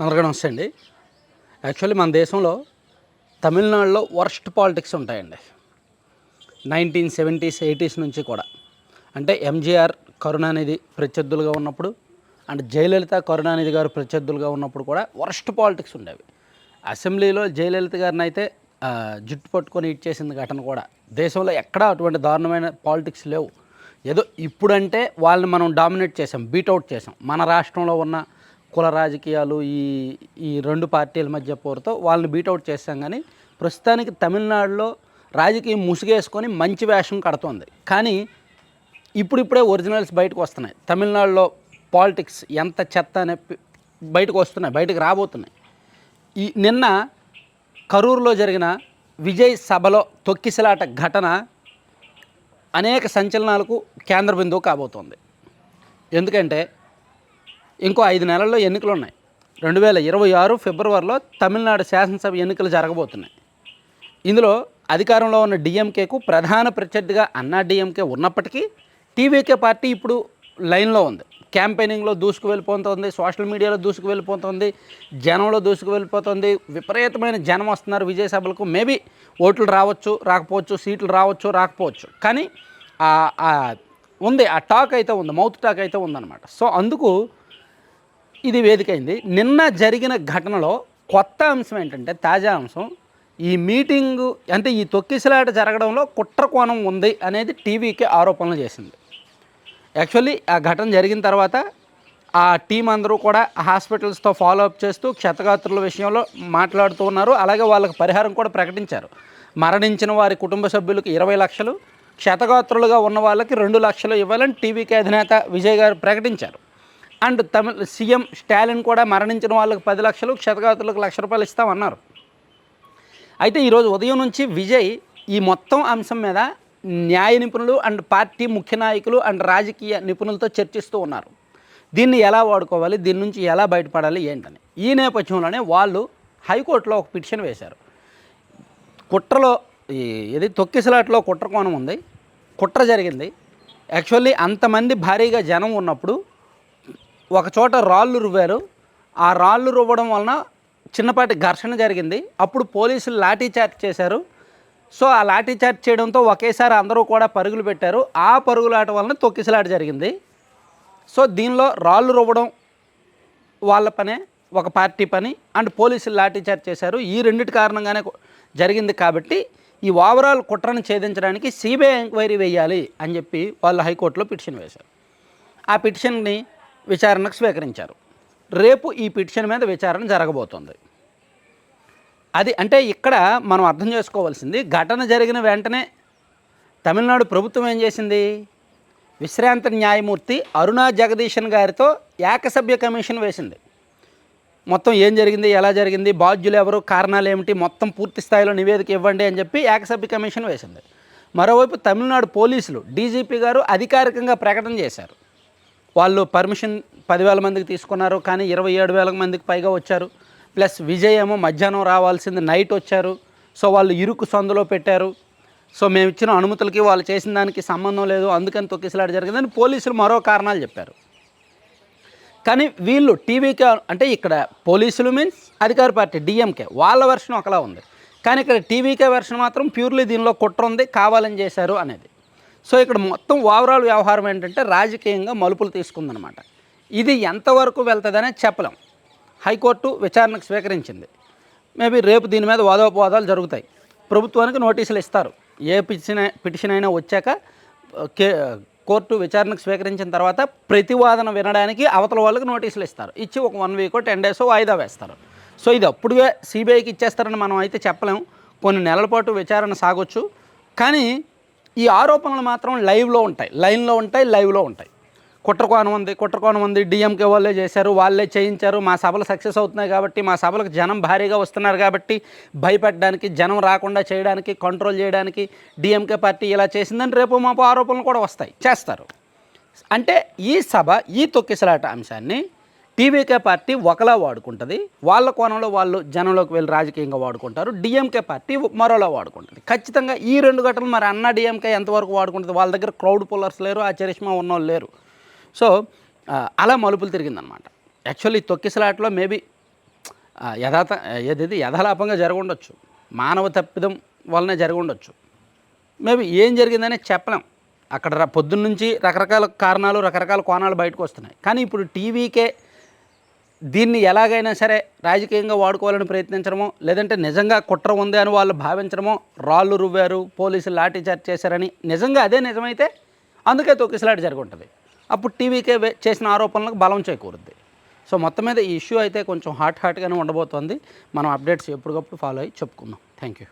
అందరికీ నమస్తే అండి యాక్చువల్లీ మన దేశంలో తమిళనాడులో వర్స్ట్ పాలిటిక్స్ ఉంటాయండి. నైన్టీన్ సెవెంటీస్ ఎయిటీస్ నుంచి కూడా. అంటే ఎంజీఆర్ కరుణానిధి ప్రత్యర్థులుగా ఉన్నప్పుడు అండ్ జయలలిత కరుణానిధి గారు ప్రత్యర్థులుగా ఉన్నప్పుడు కూడా వర్స్ట్ పాలిటిక్స్ ఉండేవి. అసెంబ్లీలో జయలలిత గారిని అయితే జుట్టు పట్టుకొని ఇచ్చేసింది ఘటన కూడా దేశంలో ఎక్కడా అటువంటి దారుణమైన పాలిటిక్స్ లేవు. ఏదో ఇప్పుడంటే వాళ్ళని మనం డామినేట్ చేసాం బీట్అవుట్ చేసాం మన రాష్ట్రంలో ఉన్న కుల రాజకీయాలు ఈ ఈ రెండు పార్టీల మధ్య పోరుతో వాళ్ళని బీటౌట్ చేస్తాం కానీ ప్రస్తుతానికి తమిళనాడులో రాజకీయం ముసుగేసుకొని మంచి వేషం కడుతోంది. కానీ ఇప్పుడిప్పుడే ఒరిజినల్స్ బయటకు వస్తున్నాయి. తమిళనాడులో పాలిటిక్స్ ఎంత చెత్త అనే బయటకు వస్తున్నాయి బయటకు రాబోతున్నాయి. ఈ నిన్న కరూరులో జరిగిన విజయ్ సభలో తొక్కిసలాట ఘటన అనేక సంచలనాలకు కేంద్ర బిందువు కాబోతోంది. ఎందుకంటే ఇంకో ఐదు నెలల్లో ఎన్నికలు ఉన్నాయి రెండు వేల ఇరవై ఆరు ఫిబ్రవరిలో తమిళనాడు శాసనసభ ఎన్నికలు జరగబోతున్నాయి. ఇందులో అధికారంలో ఉన్న డిఎంకేకు ప్రధాన ప్రత్యర్థిగా అన్నా డిఎంకే ఉన్నప్పటికీ టీవీకే పార్టీ ఇప్పుడు లైన్లో ఉంది. క్యాంపెయినింగ్లో దూసుకు వెళ్ళిపోతుంది సోషల్ మీడియాలో దూసుకు వెళ్ళిపోతుంది జనంలో దూసుకు వెళ్ళిపోతుంది విపరీతమైన జనం వస్తున్నారు విజయ సభలకు మేబీ ఓట్లు రావచ్చు రాకపోవచ్చు సీట్లు రావచ్చు రాకపోవచ్చు. కానీ ఉంది ఆ టాక్ అయితే ఉంది మౌత్ టాక్ అయితే ఉందన్నమాట. సో అందుకు ఇది వేదికైంది నిన్న జరిగిన ఘటనలో కొత్త అంశం ఏంటంటే తాజా అంశం ఈ మీటింగు అంటే ఈ తొక్కిసలాట జరగడంలో కుట్ర కోణం ఉంది అనేది టీవీకి ఆరోపణలు చేసింది. యాక్చువల్లీ ఆ ఘటన జరిగిన తర్వాత ఆ టీం అందరూ కూడా హాస్పిటల్స్తో ఫాలో అప్ చేస్తూ క్షతగాత్రుల విషయంలో మాట్లాడుతూ ఉన్నారు. అలాగే వాళ్ళకి పరిహారం కూడా ప్రకటించారు. మరణించిన వారి కుటుంబ సభ్యులకు ఇరవై లక్షలు క్షతగాత్రులుగా ఉన్న వాళ్ళకి రెండు లక్షలు ఇవ్వాలని టీవీకి అధినేత విజయ్ గారు ప్రకటించారు. అండ్ తమిళ సీఎం స్టాలిన్ కూడా మరణించిన వాళ్ళకి పది లక్షలు క్షతగాతులకు లక్ష రూపాయలు ఇస్తామన్నారు. అయితే ఈరోజు ఉదయం నుంచి విజయ్ ఈ మొత్తం అంశం మీద న్యాయ నిపుణులు అండ్ పార్టీ ముఖ్య నాయకులు అండ్ రాజకీయ నిపుణులతో చర్చిస్తూ ఉన్నారు. దీన్ని ఎలా వాడుకోవాలి దీని నుంచి ఎలా బయటపడాలి ఏంటని. ఈ నేపథ్యంలోనే వాళ్ళు హైకోర్టులో ఒక పిటిషన్ వేశారు. కుట్రలో ఏది ఇది తొక్కిసలాట్లో కుట్ర కోణం ఉంది కుట్ర జరిగింది. యాక్చువల్లీ అంతమంది భారీగా జనం ఉన్నప్పుడు ఒక చోట రాళ్ళు రువ్వారు. ఆ రాళ్ళు రువ్వడం వలన చిన్నపాటి ఘర్షణ జరిగింది. అప్పుడు పోలీసులు లాఠీ చార్జ్ చేశారు. సో ఆ లాఠీ చార్జ్ చేయడంతో ఒకేసారి అందరూ కూడా పరుగులు పెట్టారు. ఆ పరుగులాట వలన తొక్కిసలాట జరిగింది. సో దీనిలో రాళ్ళు రువ్వడం వాళ్ళ పనే ఒక పార్టీ పని. అండ్ పోలీసులు లాఠీ చార్జ్ చేశారు. ఈ రెండిటి కారణంగానే జరిగింది కాబట్టి ఈ ఓవరాల్ కుట్రను ఛేదించడానికి సిబిఐ ఎంక్వైరీ వేయాలి అని చెప్పి వాళ్ళు హైకోర్టులో పిటిషన్ వేశారు. ఆ పిటిషన్ని విచారణకు స్వీకరించారు. రేపు ఈ పిటిషన్ మీద విచారణ జరగబోతోంది. అది అంటే ఇక్కడ మనం అర్థం చేసుకోవాల్సింది ఘటన జరిగిన వెంటనే తమిళనాడు ప్రభుత్వం ఏం చేసింది? విశ్రాంత న్యాయమూర్తి అరుణా జగదీశన్ గారితో ఏకసభ్య కమిషన్ వేసింది. మొత్తం ఏం జరిగింది ఎలా జరిగింది బాధ్యులు ఎవరు కారణాలు ఏమిటి మొత్తం పూర్తి స్థాయిలో నివేదిక ఇవ్వండి అని చెప్పి ఏకసభ్య కమిషన్ వేసింది. మరోవైపు తమిళనాడు పోలీసులు డీజీపీ గారు అధికారికంగా ప్రకటన చేశారు. వాళ్ళు పర్మిషన్ పదివేల మందికి తీసుకున్నారు కానీ ఇరవై ఏడు వేల మందికి పైగా వచ్చారు. ప్లస్ విజయ్ ఏమో మధ్యాహ్నం రావాల్సింది నైట్ వచ్చారు. సో వాళ్ళు ఇరుకు సందులో పెట్టారు. సో మేము ఇచ్చిన అనుమతులకి వాళ్ళు చేసిన దానికి సంబంధం లేదు. అందుకని తొక్కిసలాట జరిగిందని పోలీసులు మరో కారణాలు చెప్పారు. కానీ వీళ్ళు టీవీకే అంటే ఇక్కడ పోలీసులు మీన్స్ అధికార పార్టీ డిఎంకే వాళ్ళ వెర్షన్ ఒకలా ఉంది. కానీ ఇక్కడ టీవీకే వెర్షన్ మాత్రం ప్యూర్లీ దీనిలో కుట్ర ఉంది కావాలని చేశారు అనేది. సో ఇక్కడ మొత్తం ఓవరాల్ వ్యవహారం ఏంటంటే రాజకీయంగా మలుపులు తీసుకుందనమాట ఇది ఎంతవరకు వెళ్తుందనే చెప్పలేం. హైకోర్టు విచారణకు స్వీకరించింది. మేబీ రేపు దీని మీద వాదోపవాదాలు జరుగుతాయి. ప్రభుత్వానికి నోటీసులు ఇస్తారు. ఏ పిటిషన్ పిటిషన్ అయినా వచ్చాక కే కోర్టు విచారణకు స్వీకరించిన తర్వాత ప్రతివాదన వినడానికి అవతల వాళ్ళకి నోటీసులు ఇస్తారు. ఇచ్చి ఒక వన్ వీక్ టెన్ డేస్ వాయిదా వేస్తారు. సో ఇది అప్పుడుగా సిబిఐకి ఇచ్చేస్తారని మనం అయితే చెప్పలేం. కొన్ని నెలల పాటు విచారణ సాగొచ్చు. కానీ ఈ ఆరోపణలు మాత్రం లైవ్లో ఉంటాయి. లైన్లో ఉంటాయి లైవ్లో ఉంటాయి. కుట్రకోణం ఉంది కుట్రకోణం ఉంది డిఎంకే వాళ్ళే చేశారు వాళ్ళే చేయించారు. మా సభలు సక్సెస్ అవుతున్నాయి కాబట్టి మా సభలకు జనం భారీగా వస్తున్నారు కాబట్టి భయపెట్టడానికి జనం రాకుండా చేయడానికి కంట్రోల్ చేయడానికి డిఎంకే పార్టీ ఇలా చేసిందని రేపు మాపు ఆరోపణలు కూడా వస్తాయి. చేస్తారు. అంటే ఈ సభ ఈ తొక్కిసలాట అంశాన్ని టీవీకే పార్టీ ఒకలా వాడుకుంటుంది. వాళ్ళ కోణంలో వాళ్ళు జనంలోకి వెళ్ళి రాజకీయంగా వాడుకుంటారు. డిఎంకే పార్టీ మరోలా వాడుకుంటుంది. ఖచ్చితంగా ఈ రెండు ఘటనలు మరి అన్న డిఎంకే ఎంతవరకు వాడుకుంటుంది? వాళ్ళ దగ్గర క్రౌడ్ పుల్లర్స్ లేరు ఆ చరిష్మా ఉన్నోళ్ళు లేరు. సో అలా మలుపులు తిరిగిందనమాట యాక్చువల్లీ తొక్కిసలాట్లో మేబీ యథాత ఏది యథాలాపంగా జరగundొచ్చు మానవ తప్పిదం వలనే జరగundొచ్చు మేబీ ఏం జరిగిందనే చెప్పలేం. అక్కడ పొద్దున్నుంచి రకరకాల కారణాలు రకరకాల కోణాలు బయటకు వస్తున్నాయి. కానీ ఇప్పుడు టీవీకే దీన్ని ఎలాగైనా సరే రాజకీయంగా వాడుకోవాలని ప్రయత్నించడమో లేదంటే నిజంగా కుట్ర ఉంది అని వాళ్ళు భావించడమో రాళ్ళు రువ్వారు పోలీసులు లాఠీచార్జ్ చేశారని నిజంగా అదే నిజమైతే అందుకే తొక్కిసలాట జరిగి ఉంటుంది అప్పుడు టీవీకే వే- చేసిన ఆరోపణలకు బలం చేకూరుద్ది. సో మొత్తం మీద ఈ ఇష్యూ అయితే కొంచెం హాట్ హాట్గానే ఉండబోతోంది. మనం అప్డేట్స్ ఎప్పటికప్పుడు ఫాలో అయ్యి చెప్పుకుందాం. Thank you